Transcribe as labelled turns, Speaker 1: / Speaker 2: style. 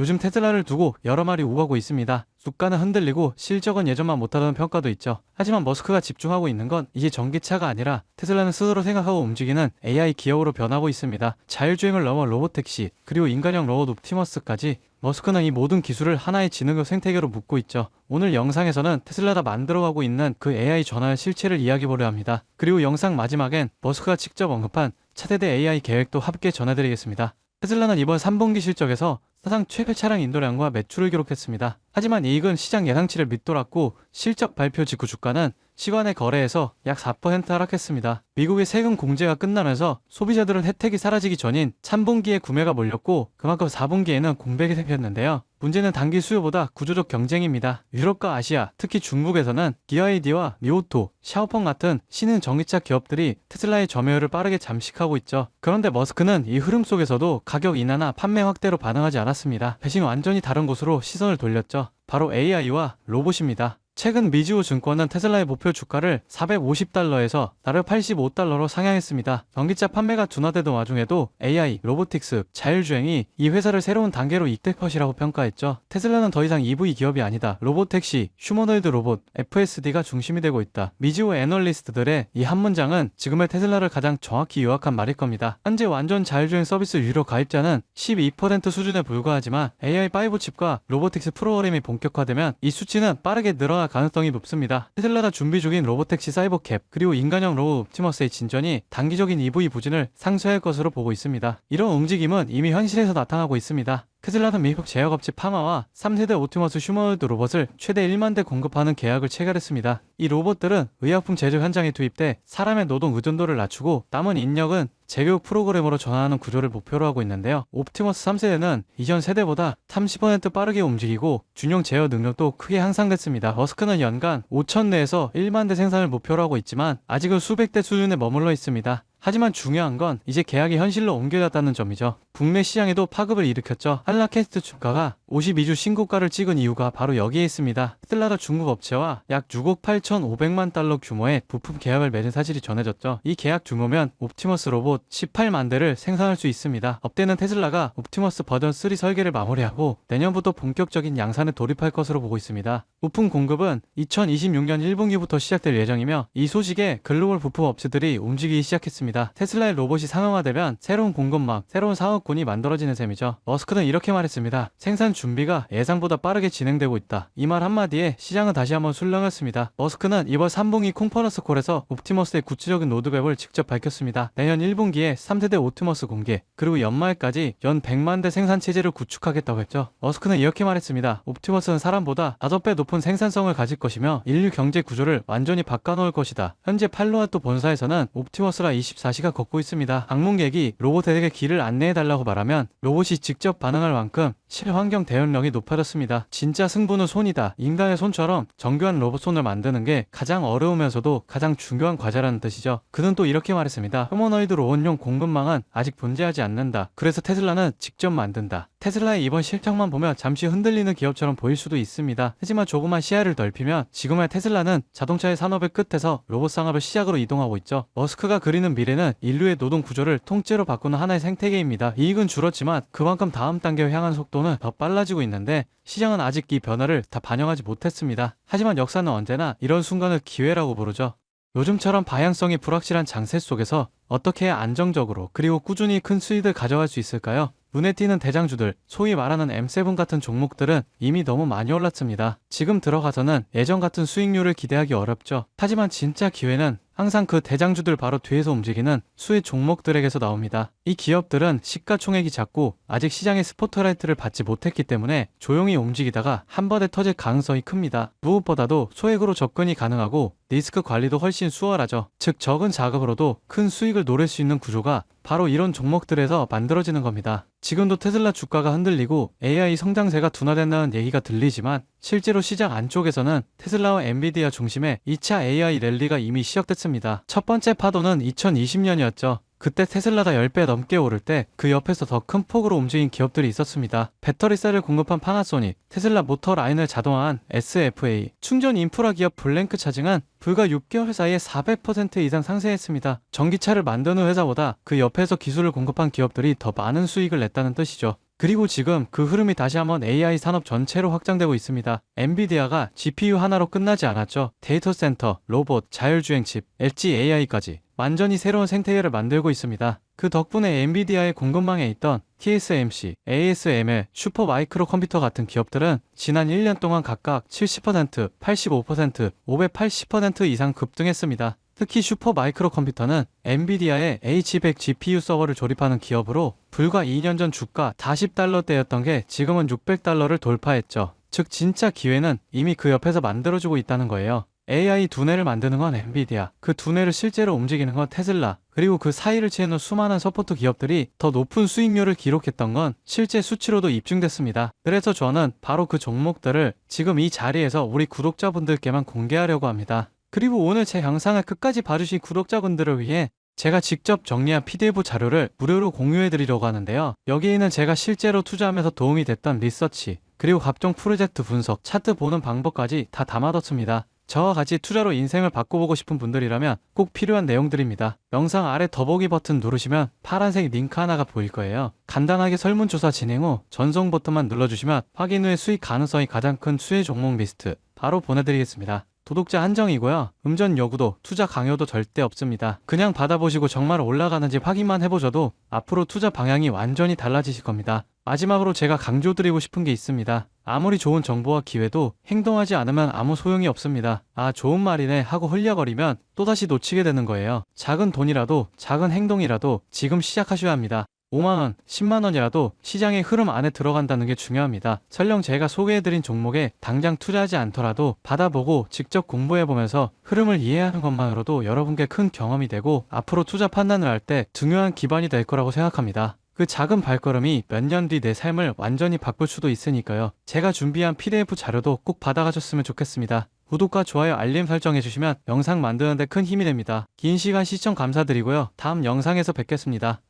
Speaker 1: 요즘 테슬라를 두고 여러 말이 오가고 있습니다. 주가는 흔들리고 실적은 예전만 못하던 평가도 있죠. 하지만 머스크가 집중하고 있는 건 이제 전기차가 아니라 테슬라는 스스로 생각하고 움직이는 AI 기업으로 변하고 있습니다. 자율주행을 넘어 로봇택시, 그리고 인간형 로봇 옵티머스까지 머스크는 이 모든 기술을 하나의 지능형 생태계로 묶고 있죠. 오늘 영상에서는 테슬라가 만들어가고 있는 그 AI 전화의 실체를 이야기해보려 합니다. 그리고 영상 마지막엔 머스크가 직접 언급한 차세대 AI 계획도 함께 전해드리겠습니다. 테슬라는 이번 3분기 실적에서 사상 최대 차량 인도량과 매출을 기록했습니다. 하지만 이익은 시장 예상치를 밑돌았고 실적 발표 직후 주가는 시간의 거래에서 약 4% 하락했습니다. 미국의 세금 공제가 끝나면서 소비자들은 혜택이 사라지기 전인 3분기에 구매가 몰렸고 그만큼 4분기에는 공백이 생겼는데요. 문제는 단기 수요보다 구조적 경쟁입니다. 유럽과 아시아, 특히 중국에서는 기아이디와 미오토, 샤오펑 같은 신흥 전기차 기업들이 테슬라의 점유율을 빠르게 잠식하고 있죠. 그런데 머스크는 이 흐름 속에서도 가격 인하나 판매 확대로 반응하지 않았습니다. 대신 완전히 다른 곳으로 시선을 돌렸죠. 바로 AI와 로봇입니다. 최근 미지오 증권은 테슬라의 목표 주가를 450달러에서 나를 85달러로 상향했습니다. 전기차 판매가 둔화되던 와중에도 AI, 로보틱스, 자율주행이 이 회사를 새로운 단계로 이끌 것이라고 평가했죠. 테슬라는 더 이상 EV 기업이 아니다. 로봇택시, 휴머노이드 로봇, FSD가 중심이 되고 있다. 미지오 애널리스트들의 이 한 문장은 지금의 테슬라를 가장 정확히 요약한 말일 겁니다. 현재 완전 자율주행 서비스 유료 가입자는 12% 수준에 불과하지만 AI5 칩과 로보틱스 프로그램이 본격화되면 이 수치는 빠르게 늘어날 가능성이 높습니다. 테슬라가 준비 중인 로보택시 사이버캡 그리고 인간형 로우 옵티머스의 진전이 단기적인 EV 부진을 상쇄할 것으로 보고 있습니다. 이런 움직임은 이미 현실에서 나타나고 있습니다. 테슬라는 미국 제약업체 파마와 3세대 오토머스 휴머노이드 로봇을 최대 1만 대 공급하는 계약을 체결했습니다. 이 로봇들은 의약품 제조 현장에 투입돼 사람의 노동 의존도를 낮추고 남은 인력은 재교육 프로그램으로 전환하는 구조를 목표로 하고 있는데요. 옵티머스 3세대는 이전 세대보다 30% 빠르게 움직이고 준용 제어 능력도 크게 향상됐습니다. 머스크는 연간 5천 대에서 1만 대 생산을 목표로 하고 있지만 아직은 수백 대 수준에 머물러 있습니다. 하지만 중요한 건 이제 계약이 현실로 옮겨졌다는 점이죠. 국내 시장에도 파급을 일으켰죠. 한라캐스트 주가가 52주 신고가를 찍은 이유가 바로 여기에 있습니다. 테슬라가 중국 업체와 약 6억 8,500만 달러 규모의 부품 계약을 맺은 사실이 전해졌죠. 이 계약 규모면 옵티머스 로봇 18만 대를 생산할 수 있습니다. 업대는 테슬라가 옵티머스 버전 3 설계를 마무리하고 내년부터 본격적인 양산에 돌입할 것으로 보고 있습니다. 부품 공급은 2026년 1분기부터 시작될 예정이며 이 소식에 글로벌 부품 업체들이 움직이기 시작했습니다. 테슬라의 로봇이 상용화되면 새로운 공급망, 새로운 사업군이 만들어지는 셈이죠. 머스크는 이렇게 말했습니다. 생산 준비가 예상보다 빠르게 진행되고 있다. 이 말 한마디에 시장은 다시 한번 술렁했습니다. 머스크는 이번 3분기 콩퍼런스 콜에서 옵티머스의 구체적인 로드맵을 직접 밝혔습니다. 내년 1분기에 3세대 옵티머스 공개, 그리고 연말까지 연 100만 대 생산 체제를 구축하겠다고 했죠. 머스크는 이렇게 말했습니다. 옵티머스는 사람보다 5배 높은 생산성을 가질 것이며 인류 경제 구조를 완전히 바꿔놓을 것이다. 현재 팔로아토 본사에서는 옵티머스라 24시간 걷고 있습니다. 방문객이 로봇에게 길을 안내해달라고 말하면 로봇이 직접 반응할 만큼 실환경 대응력이 높아졌습니다. 진짜 승부는 손이다. 인간의 손처럼 정교한 로봇 손을 만드는 게 가장 어려우면서도 가장 중요한 과제라는 뜻이죠. 그는 또 이렇게 말했습니다. 휴머노이드 로봇용 공급망은 아직 존재하지 않는다. 그래서 테슬라는 직접 만든다. 테슬라의 이번 실적만 보면 잠시 흔들리는 기업처럼 보일 수도 있습니다. 하지만 조그만 시야를 넓히면 지금의 테슬라는 자동차의 산업의 끝에서 로봇 산업을 시작으로 이동하고 있죠. 머스크가 그리는 미래는 인류의 노동 구조를 통째로 바꾸는 하나의 생태계입니다. 이익은 줄었지만 그만큼 다음 단계로 향한 속도 는 더 빨라지고 있는데 시장은 아직 이 변화를 다 반영하지 못했습니다. 하지만 역사는 언제나 이런 순간을 기회라고 부르죠. 요즘처럼 방향성이 불확실한 장세 속에서 어떻게 안정적으로 그리고 꾸준히 큰 수익을 가져갈 수 있을까요? 눈에 띄는 대장주들, 소위 말하는 M7 같은 종목들은 이미 너무 많이 올랐습니다. 지금 들어가서는 예전 같은 수익률을 기대하기 어렵죠. 하지만 진짜 기회는 항상 그 대장주들 바로 뒤에서 움직이는 수의 종목들에게서 나옵니다. 이 기업들은 시가총액이 작고 아직 시장의 스포트라이트를 받지 못했기 때문에 조용히 움직이다가 한 번에 터질 가능성이 큽니다. 무엇보다도 소액으로 접근이 가능하고 리스크 관리도 훨씬 수월하죠. 즉 적은 자금으로도 큰 수익을 노릴 수 있는 구조가 바로 이런 종목들에서 만들어지는 겁니다. 지금도 테슬라 주가가 흔들리고 AI 성장세가 둔화된다는 얘기가 들리지만 실제로 시장 안쪽에서는 테슬라와 엔비디아 중심의 2차 AI 랠리가 이미 시작됐습니다. 첫 번째 파도는 2020년이었죠. 그때 테슬라 가 10배 넘게 오를 때 그 옆에서 더 큰 폭으로 움직인 기업들이 있었습니다. 배터리셀을 공급한 파나소닉, 테슬라 모터 라인을 자동화한 SFA, 충전 인프라 기업 블랭크 차징은 불과 6개월 사이에 400% 이상 상승했습니다. 전기차를 만드는 회사보다 그 옆에서 기술을 공급한 기업들이 더 많은 수익을 냈다는 뜻이죠. 그리고 지금 그 흐름이 다시 한번 AI 산업 전체로 확장되고 있습니다. 엔비디아가 GPU 하나로 끝나지 않았죠. 데이터 센터, 로봇, 자율주행 칩, 엣지 AI까지 완전히 새로운 생태계를 만들고 있습니다. 그 덕분에 엔비디아의 공급망에 있던 TSMC, ASML, 슈퍼 마이크로 컴퓨터 같은 기업들은 지난 1년 동안 각각 70%, 85%, 580% 이상 급등했습니다. 특히 슈퍼 마이크로 컴퓨터는 엔비디아의 H100 GPU 서버를 조립하는 기업으로 불과 2년 전 주가 40달러대였던 게 지금은 600달러를 돌파했죠. 즉 진짜 기회는 이미 그 옆에서 만들어주고 있다는 거예요. AI 두뇌를 만드는 건 엔비디아, 그 두뇌를 실제로 움직이는 건 테슬라, 그리고 그 사이를 채우는 수많은 서포트 기업들이 더 높은 수익률을 기록했던 건 실제 수치로도 입증됐습니다. 그래서 저는 바로 그 종목들을 지금 이 자리에서 우리 구독자분들께만 공개하려고 합니다. 그리고 오늘 제 영상을 끝까지 봐주신 구독자분들을 위해 제가 직접 정리한 PDF 자료를 무료로 공유해 드리려고 하는데요. 여기에는 제가 실제로 투자하면서 도움이 됐던 리서치, 그리고 각종 프로젝트 분석, 차트 보는 방법까지 다 담아뒀습니다. 저와 같이 투자로 인생을 바꿔보고 싶은 분들이라면 꼭 필요한 내용들입니다. 영상 아래 더보기 버튼 누르시면 파란색 링크 하나가 보일 거예요. 간단하게 설문조사 진행 후 전송 버튼만 눌러주시면 확인 후에 수익 가능성이 가장 큰 수혜 종목 리스트 바로 보내드리겠습니다. 도독자 한정이고요. 음전 요구도 투자 강요도 절대 없습니다. 그냥 받아보시고 정말 올라가는지 확인만 해보셔도 앞으로 투자 방향이 완전히 달라지실 겁니다. 마지막으로 제가 강조드리고 싶은 게 있습니다. 아무리 좋은 정보와 기회도 행동하지 않으면 아무 소용이 없습니다. 아, 좋은 말이네 하고 흘려거리면 또다시 놓치게 되는 거예요. 작은 돈이라도, 작은 행동이라도 지금 시작하셔야 합니다. 5만원, 10만원이라도 시장의 흐름 안에 들어간다는 게 중요합니다. 설령 제가 소개해드린 종목에 당장 투자하지 않더라도 받아보고 직접 공부해보면서 흐름을 이해하는 것만으로도 여러분께 큰 경험이 되고 앞으로 투자 판단을 할 때 중요한 기반이 될 거라고 생각합니다. 그 작은 발걸음이 몇 년 뒤 내 삶을 완전히 바꿀 수도 있으니까요. 제가 준비한 PDF 자료도 꼭 받아가셨으면 좋겠습니다. 구독과 좋아요 알림 설정해주시면 영상 만드는데 큰 힘이 됩니다. 긴 시간 시청 감사드리고요. 다음 영상에서 뵙겠습니다.